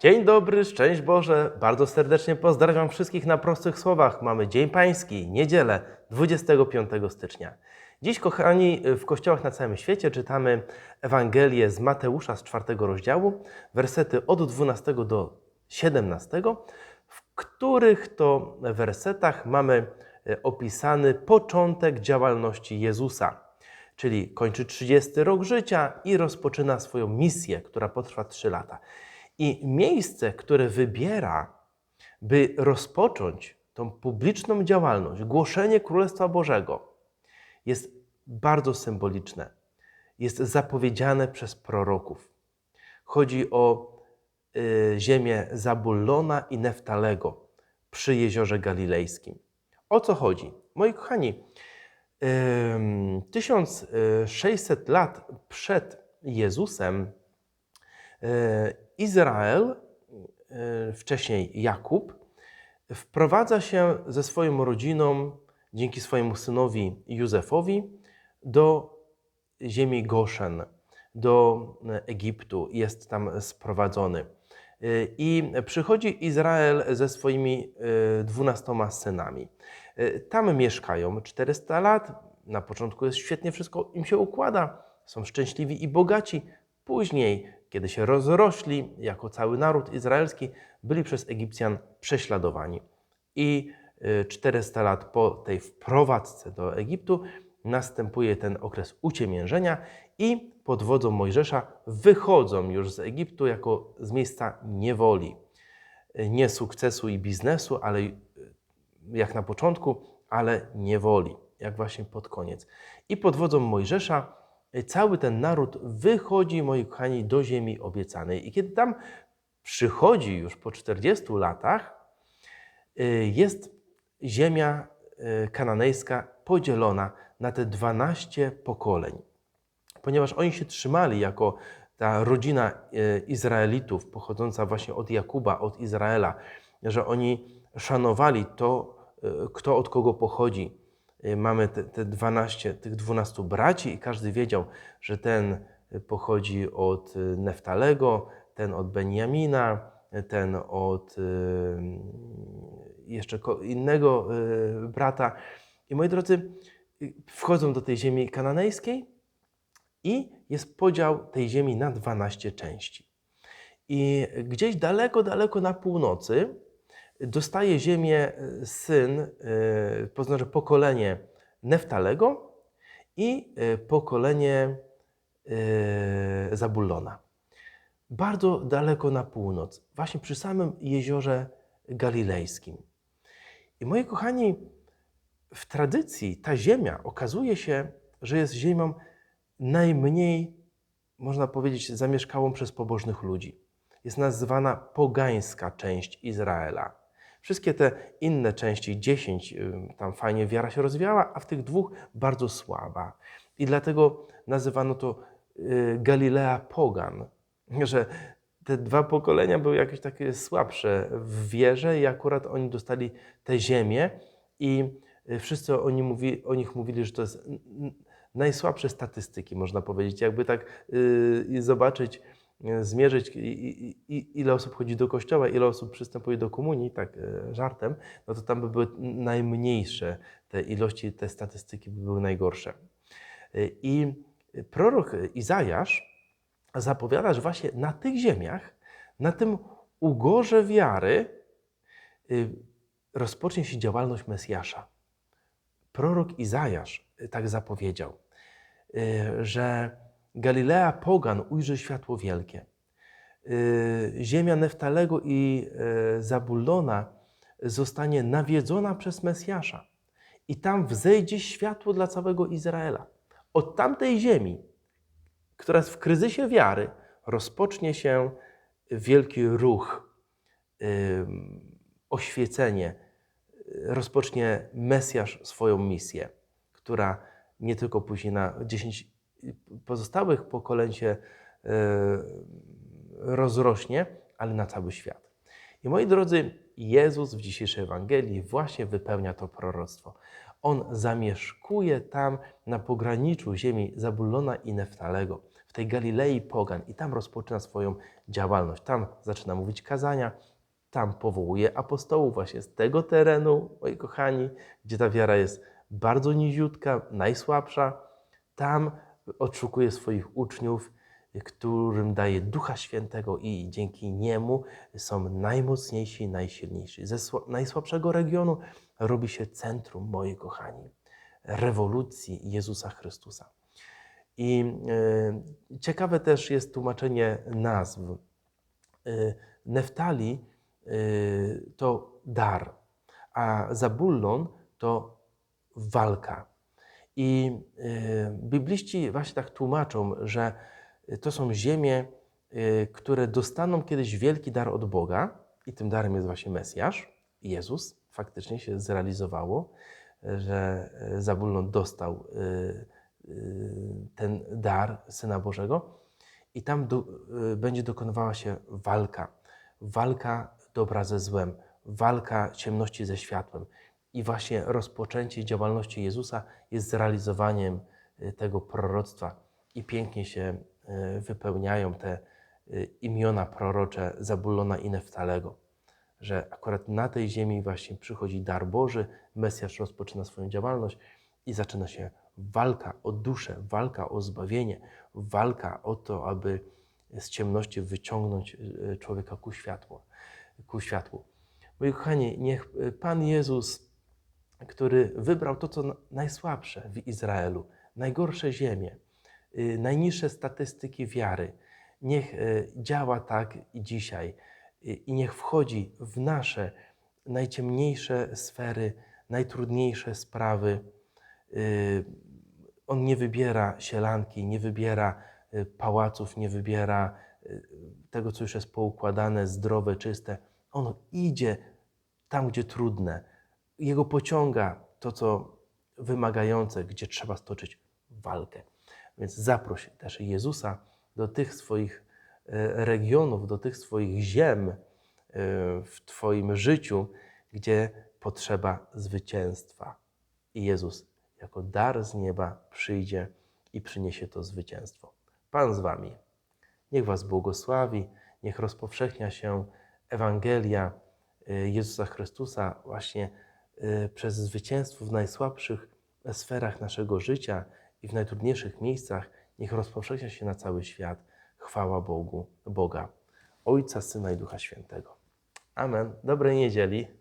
Dzień dobry, szczęść Boże. Bardzo serdecznie pozdrawiam wszystkich na prostych słowach. Mamy Dzień Pański, niedzielę 25 stycznia. Dziś, kochani, w kościołach na całym świecie czytamy Ewangelię z Mateusza z czwartego rozdziału, wersety od 12 do 17, w których to wersetach mamy e, opisany początek działalności Jezusa. Czyli kończy 30 rok życia i rozpoczyna swoją misję, która potrwa 3 lata. I miejsce, które wybiera, by rozpocząć tą publiczną działalność, głoszenie Królestwa Bożego, jest bardzo symboliczne. Jest zapowiedziane przez proroków. Chodzi o y, ziemię Zabullona i Neftalego przy jeziorze Galilejskim. O co chodzi? Moi kochani, ym, 1600 lat przed Jezusem Izrael, e, wcześniej Jakub, wprowadza się ze swoją rodziną, dzięki swojemu synowi Józefowi, do ziemi Goszen, do Egiptu. Jest tam sprowadzony. E, I przychodzi Izrael ze swoimi dwunastoma synami. Tam mieszkają 400 lat. Na początku jest świetnie, wszystko im się układa. Są szczęśliwi i bogaci. Później kiedy się rozrośli jako cały naród izraelski, byli przez Egipcjan prześladowani. I 400 lat po tej wprowadzce do Egiptu następuje ten okres uciemiężenia i pod wodzą Mojżesza wychodzą już z Egiptu jako z miejsca niewoli. Nie sukcesu i biznesu, ale jak na początku, ale niewoli, jak właśnie pod koniec. I pod wodzą Mojżesza cały ten naród wychodzi, moi kochani, do ziemi obiecanej. I kiedy tam przychodzi już po 40 latach, y, jest ziemia y, kananejska podzielona na te 12 pokoleń. Ponieważ oni się trzymali jako ta rodzina y, Izraelitów, pochodząca właśnie od Jakuba, od Izraela, że oni szanowali to, kto od kogo pochodzi mamy te, te 12, tych 12 braci i każdy wiedział, że ten pochodzi od y, Neftalego, ten od Benjamina, ten od y, jeszcze innego brata. I moi drodzy, wchodzą do tej ziemi kananejskiej i jest podział tej ziemi na 12 części. I gdzieś daleko, daleko na północy dostaje ziemię e, syn, to znaczy pokolenie Neftalego i e, pokolenie e, Zabullona. Bardzo daleko na północ, właśnie przy samym jeziorze Galilejskim. I moi kochani, w tradycji ta ziemia okazuje się, że jest ziemią najmniej, można powiedzieć, zamieszkałą przez pobożnych ludzi. Jest nazywana pogańska część Izraela. Wszystkie te inne części, 10, y, tam fajnie wiara się rozwijała, a w tych dwóch bardzo słaba. I dlatego nazywano to y, Galilea Pogan, że te dwa pokolenia były jakieś takie słabsze w wierze i akurat oni dostali tę ziemię i y, wszyscy oni mówi, o nich mówili, że to jest najsłabsze statystyki, można powiedzieć. Jakby tak yy, zobaczyć, zmierzyć, ile osób chodzi do kościoła, ile osób przystępuje do komunii, tak e, żartem, no to tam by były najmniejsze te ilości, te statystyki by były najgorsze. E, I prorok Izajasz zapowiada, że właśnie na tych ziemiach, na tym ugorze wiary rozpocznie się działalność Mesjasza. Prorok Izajasz tak zapowiedział, że Galilea Pogan ujrzy światło wielkie. Y, ziemia Neftalego i y, Zabullona zostanie nawiedzona przez Mesjasza i tam wzejdzie światło dla całego Izraela. Od tamtej ziemi, która jest w kryzysie wiary, rozpocznie się wielki ruch, oświecenie, rozpocznie Mesjasz swoją misję, która nie tylko później na 10 pozostałych pokoleń się e, rozrośnie, ale na cały świat. I moi drodzy, Jezus w dzisiejszej Ewangelii właśnie wypełnia to proroctwo. On zamieszkuje tam na pograniczu ziemi Zabulona i Neftalego, w tej Galilei Pogan i tam rozpoczyna swoją działalność. Tam zaczyna mówić kazania, tam powołuje apostołów właśnie z tego terenu, moi kochani, gdzie ta wiara jest bardzo niziutka, najsłabsza. Tam odszukuje swoich uczniów, którym daje Ducha Świętego i dzięki niemu są najmocniejsi, najsilniejsi. Ze sła- najsłabszego regionu robi się centrum, moi kochani, rewolucji Jezusa Chrystusa. I e, ciekawe też jest tłumaczenie nazw. E, Neftali e, to dar, a Zabullon to walka. I e, bibliści właśnie tak tłumaczą, że to są ziemie, e, które dostaną kiedyś wielki dar od Boga, i tym darem jest właśnie Mesjasz, Jezus. Faktycznie się zrealizowało, że e, Zabullon dostał ten dar Syna Bożego, i tam do, będzie dokonywała się walka. Walka dobra ze złem, walka ciemności ze światłem. I właśnie rozpoczęcie działalności Jezusa jest zrealizowaniem y, tego proroctwa. I pięknie się y, wypełniają te y, imiona prorocze Zabulona i Neftalego. Że akurat na tej ziemi właśnie przychodzi dar Boży, Mesjasz rozpoczyna swoją działalność i zaczyna się walka o duszę, walka o zbawienie, walka o to, aby z ciemności wyciągnąć człowieka ku światłu. Ku światłu. Moi kochani, niech Pan Jezus który wybrał to, co na- najsłabsze w Izraelu, najgorsze ziemie, y, najniższe statystyki wiary. Niech y, działa tak i dzisiaj y, i niech wchodzi w nasze najciemniejsze sfery, najtrudniejsze sprawy. On nie wybiera sielanki, nie wybiera pałaców, nie wybiera tego, co już jest poukładane, zdrowe, czyste. On idzie tam, gdzie trudne. Jego pociąga to, co wymagające, gdzie trzeba stoczyć walkę. Więc zaproś też Jezusa do tych swoich e, regionów, do tych swoich ziem e, w Twoim życiu, gdzie potrzeba zwycięstwa. I Jezus jako dar z nieba przyjdzie i przyniesie to zwycięstwo. Pan z Wami. Niech Was błogosławi, niech rozpowszechnia się Ewangelia y, Jezusa Chrystusa właśnie przez zwycięstwo w najsłabszych sferach naszego życia i w najtrudniejszych miejscach. Niech rozpowszechnia się na cały świat. Chwała Bogu, Boga, Ojca, Syna i Ducha Świętego. Amen. Dobrej niedzieli.